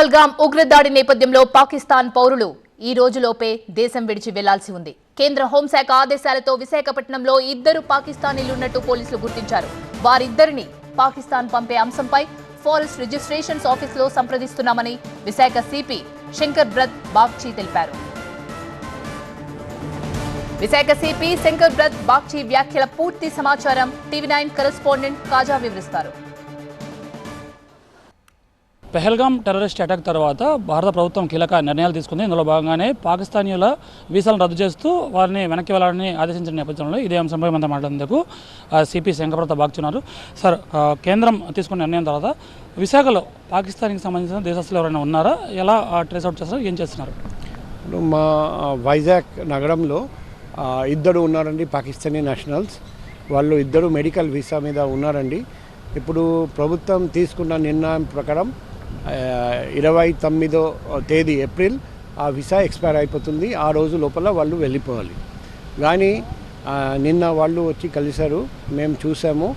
పహల్గామ్ ఉగ్రదాడి నేపథ్యంలో పాకిస్తాన్ పౌరులు ఈ రోజులోపే దేశం విడిచి వెళ్ళాల్సి ఉంది. కేంద్ర హోంశాఖ ఆదేశాలతో విశాఖపట్నంలో ఇద్దరు పాకిస్తానీలున్నట్టు పోలీసులు గుర్తించారు. వారిద్దరిని పాకిస్తాన్ పంపే అంశంపై ఫారెస్ట్ రిజిస్ట్రేషన్స్ ఆఫీసులో సంప్రదిస్తున్నామని విశాఖ సిపి శంకర్ బ్రత్ బాగ్చి తెలిపారు. విశాఖ సిపి శంకర్ బ్రత్ బాగ్చి వ్యాఖ్యల పూర్తి సమాచారం టీవీ నైన్ కరెస్పాండెంట్ కాజా వివరిస్తారు. పెహల్గాం టెర్రరిస్ట్ అటాక్ తర్వాత భారత ప్రభుత్వం కీలక నిర్ణయాలు తీసుకుంది. ఇందులో భాగంగానే పాకిస్తానీయుల వీసాలను రద్దు చేస్తూ వారిని వెనక్కి వెళ్ళాలని ఆదేశించిన నేపథ్యంలో ఇదే అంశంపై మనతో మాట్లాడేందుకు సిపి శంకరప్రత బాగుచున్నారు సార్ కేంద్రం తీసుకున్న నిర్ణయం తర్వాత విశాఖలో పాకిస్తాన్కి సంబంధించిన దేశస్తులు ఎవరైనా ఉన్నారా? ఎలా ట్రేస్ అవుట్ చేస్తారు? ఏం చేస్తున్నారు? ఇప్పుడు మా వైజాగ్ నగరంలో ఇద్దరు ఉన్నారండి పాకిస్తానీ నేషనల్స్. వాళ్ళు ఇద్దరు మెడికల్ వీసా మీద ఉన్నారండి. ఇప్పుడు ప్రభుత్వం తీసుకున్న నిర్ణయం ప్రకారం ఇరవై తొమ్మిదో తేదీ ఏప్రిల్ ఆ వీసా ఎక్స్పైర్ అయిపోతుంది. ఆ రోజు లోపల వాళ్ళు వెళ్ళిపోవాలి. కానీ నిన్న వాళ్ళు వచ్చి కలిశారు. మేము చూసాము.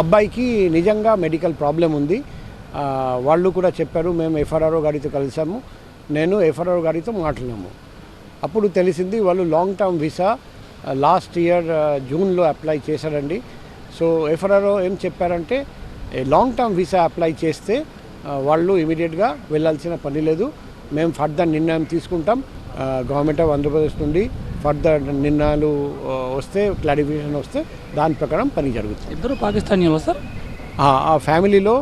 అబ్బాయికి నిజంగా మెడికల్ ప్రాబ్లం ఉంది. వాళ్ళు కూడా చెప్పారు మేము ఎఫ్ఆర్ఆర్ఓ గారితో కలిసాము. నేను ఎఫ్ఆర్ఆర్ఓ గారితో మాట్లాడాము అప్పుడు తెలిసింది వాళ్ళు long term visa last year జూన్లో అప్లై చేశారండి. సో ఎఫ్ఆర్ఆర్ఓ ఏం చెప్పారంటే లాంగ్ టర్మ్ వీసా అప్లై చేస్తే వాళ్ళు ఇమీడియట్గా వెళ్ళాల్సిన పని లేదు. మేము ఫర్దర్ నిర్ణయం తీసుకుంటాం. గవర్నమెంట్ ఆఫ్ ఆంధ్రప్రదేశ్ నుండి ఫర్దర్ నిర్ణయాలు వస్తే క్లారిఫికేషన్ వస్తే దాని ప్రకారం పని జరుగుతుంది. ఇద్దరు పాకిస్తానీయులు సార్? ఆ ఫ్యామిలీలో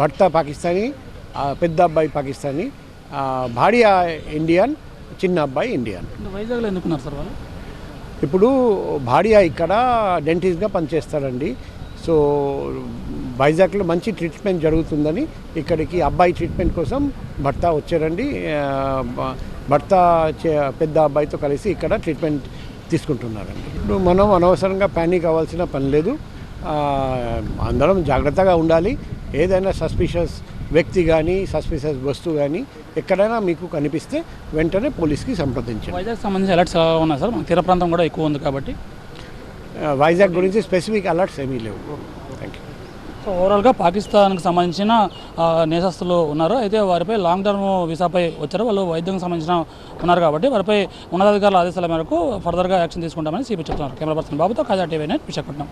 భర్త పాకిస్తానీ పెద్ద అబ్బాయి పాకిస్తానీ భార్య ఇండియన్ చిన్న అబ్బాయి ఇండియన్. వైజాగ్లో ఎందుకున్నారు సార్ వాళ్ళు? ఇప్పుడు భార్య ఇక్కడ డెంటిస్ట్గా పనిచేస్తారండి సో వైజాగ్లో మంచి ట్రీట్మెంట్ జరుగుతుందని ఇక్కడికి అబ్బాయి ట్రీట్మెంట్ కోసం భర్త వచ్చారండి. భర్త చే- పెద్ద అబ్బాయితో కలిసి ఇక్కడ ట్రీట్మెంట్ తీసుకుంటున్నారండి. ఇప్పుడు మనం అనవసరంగా ప్యానిక్ అవ్వాల్సిన పని లేదు. అందరం జాగ్రత్తగా ఉండాలి. ఏదైనా సస్పిషియస్ వ్యక్తి కానీ సస్పిషియస్ వస్తువు కానీ ఎక్కడైనా మీకు కనిపిస్తే వెంటనే పోలీస్కి సంప్రదించండి. వైజాగ్ సంబంధించి అలర్ట్స్ ఎలా ఉన్నాయి సార్? తీర ప్రాంతం కూడా ఎక్కువ ఉంది కాబట్టి. వైజాగ్ గురించి స్పెసిఫిక్ అలర్ట్స్ ఏమీ లేవు. థ్యాంక్ యూ సో ఓవరాల్గా పాకిస్తాన్కి సంబంధించిన నేసస్తులు ఉన్నారు. అయితే వారిపై లాంగ్ టర్మ్ వీసాపై వచ్చారు. వాళ్ళు వైద్యం సంబంధించిన ఉన్నారు కాబట్టి వారిపై ఉన్నతాధికారుల ఆదేశాల మేరకు ఫర్దర్గా యాక్షన్ తీసుకుంటామని సిపి చెప్తున్నారు. కెమెరా పర్సన్ బాబుతో కాజా టీవీ నైన్ విశాఖపట్నం.